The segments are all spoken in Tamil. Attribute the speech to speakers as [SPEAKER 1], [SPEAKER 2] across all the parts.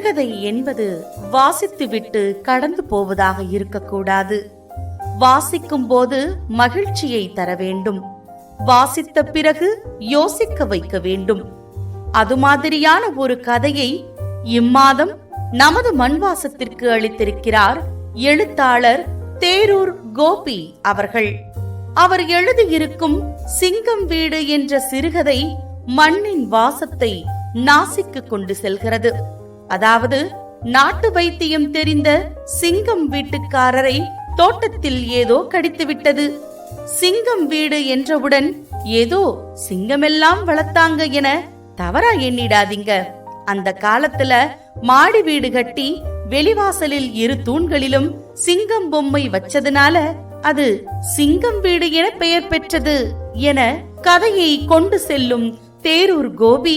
[SPEAKER 1] சிறுகதை என்பது வாசித்துவிட்டு கடந்து போவதாக இருக்கக்கூடாது. வாசிக்கும் போது மகிழ்ச்சியை தர வேண்டும். வாசித்த பிறகு யோசிக்க வைக்க வேண்டும். அது மாதிரியான ஒரு கதையை இம்மாதம் நமது மண்வாசத்திற்கு அளித்திருக்கிறார் எழுத்தாளர் தேரூர் கோபி அவர்கள். அவர் எழுதியிருக்கும் சிங்கம் வீடு என்ற சிறுகதை மண்ணின் வாசத்தை நாசிக்கு கொண்டு செல்கிறது. அதாவது நாட்டு வைத்தியம் தெரிந்த சிங்கம் வீட்டுக்காரரை தோட்டத்தில் ஏதோ கடித்துவிட்டது. சிங்கம் வீடு என்றவுடன் ஏதோ சிங்கமெல்லாம் வளர்த்தாங்க என தவறா எண்ணிடாதீங்க. அந்த காலத்துல மாடி வீடு கட்டி வெளிவாசலில் இரு தூண்களிலும் சிங்கம் பொம்மை வச்சதுனால அது சிங்கம் வீடு என பெயர் பெற்றது என கதையை கொண்டு செல்லும் தேரூர் கோபி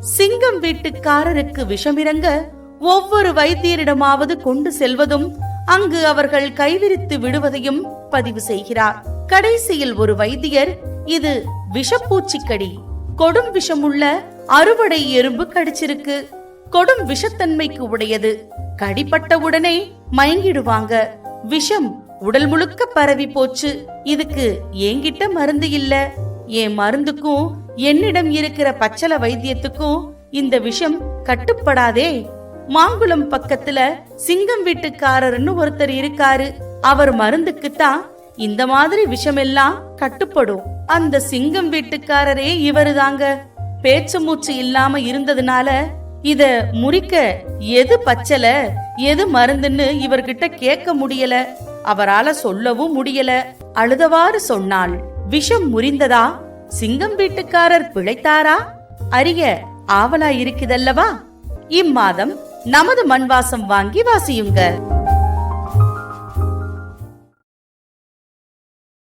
[SPEAKER 1] சிங்கம் வீட்டுக்காரருக்கு விஷமிறங்க ஒவ்வொரு வைத்தியரிடமாவது கொண்டு செல்வதும் அங்கு அவர்கள் கைவிரித்து விடுவதையும் பதிவு செய்கிறார். கடைசியில் ஒரு வைத்தியர் இது விஷப்பூச்சிக்கடி. கொடும் விஷமுள்ள அறுவடை எறும்பு கடிச்சிருக்கு. கொடும் விஷத்தன்மைக்கு உடையது. கடிப்பட்ட உடனே மயங்கிடுவாங்க. விஷம் உடல் முழுக்க பரவி போச்சு இதுக்கு என்கிட்ட மருந்து இல்ல. என் மருந்துக்கும் என்னிடம் இருக்கிற பச்சள வைத்தியத்துக்கும் இந்த விஷம் கட்டுப்படாதே. மாங்குளம் பக்கத்துல சிங்கம் வீட்டுக்காரர்னு ஒருத்தர் இருக்காரு. அவர் மருந்துக்குத்தான் இந்த மாதிரி விஷமெல்லாம் கட்டுப்படும். அந்த சிங்கம் வீட்டுக்காரரே இவருதாங்க. பேச்சு மூச்சு இல்லாம இருந்ததுனால இத முறிக்க எது பச்சல எது மருந்துன்னு இவர்கிட்ட கேட்க முடியல. அவரால சொல்லவும் முடியல. அழுதவாறு சொன்னாள். விஷம் முறிந்ததா? சிங்கம் வீட்டுக்காரர் பிழைத்தாரா? அறிய ஆவலா இருக்குதல்லவா இம்மாதம் நமது மண்வாசம் வாங்கி வாசியுங்கள்.